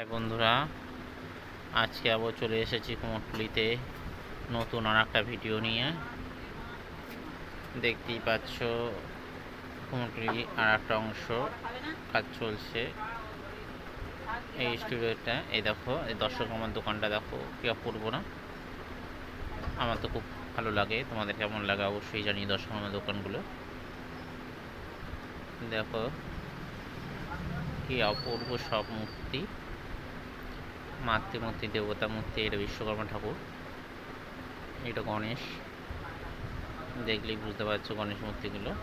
High বন্ধুরা, আজকে আবার চলে এসেছি কুমোরটুলিতে নতুন আর একটা ভিডিও নিয়ে। দেখতেই পাচ্ছ, কুমোরটুলি আর একটা অংশ কাজ চলছে এই স্টুডিওটা এই দেখো, এই দর্শক আমার দোকানটা দেখো, কি অপূর্ব না? আমার তো খুব ভালো লাগে, তোমাদের কেমন লাগে অবশ্যই জানি দর্শক আমার দোকানগুলো। দেখো, কি অপূর্ব সব মূর্তি। মাতৃমূর্তি দেবতা, মূর্তি, এটা বিশ্বকর্মা ঠাকুর। এটা গণেশ। দেখলেই বুঝতে পারছ গণেশ মূর্তিগুলো।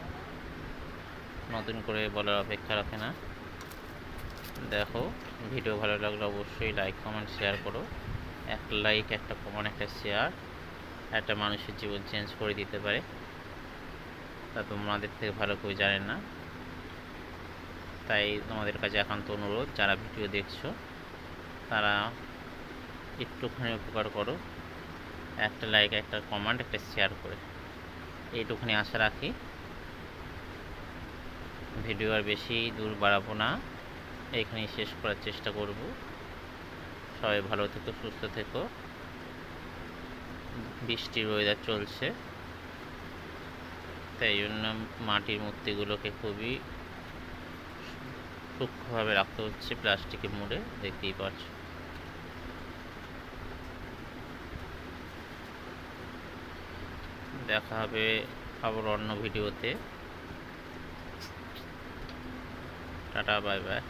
নতুন করে বলার অপেক্ষা রাখে না। দেখো, ভিডিও ভালো লাগলে অবশ্যই লাইক কমেন্ট শেয়ার করো। একটা লাইক একটা কমেন্ট একটা শেয়ার একটা মানুষের জীবন চেঞ্জ করে দিতে পারে। তা তোমাদের থেকে ভালো কেউ জানেন না। তাই তোমাদের কাছে একান্ত অনুরোধ, যারা ভিডিও দেখছ তারা একটুখানি উপকার করো। একটা লাইক একটা কমেন্ট একটা শেয়ার করে। এইটুখানি আশা রাখি। ভিডিও আর বেশি দূর বাড়াবো না। এইখানেই শেষ করার চেষ্টা করব। সবাই ভালো থেকো, সুস্থ থেকো। বৃষ্টির ওয়েদার চলছে। তাই জন্য মাটির মূর্তিগুলোকে খুবই সূক্ষ্মভাবে রাখতে হচ্ছে প্লাস্টিকের মুড়ে, দেখতেই পাচ্ছ। দেখা হবে আবার অন্য ভিডিওতে। Tata bye bye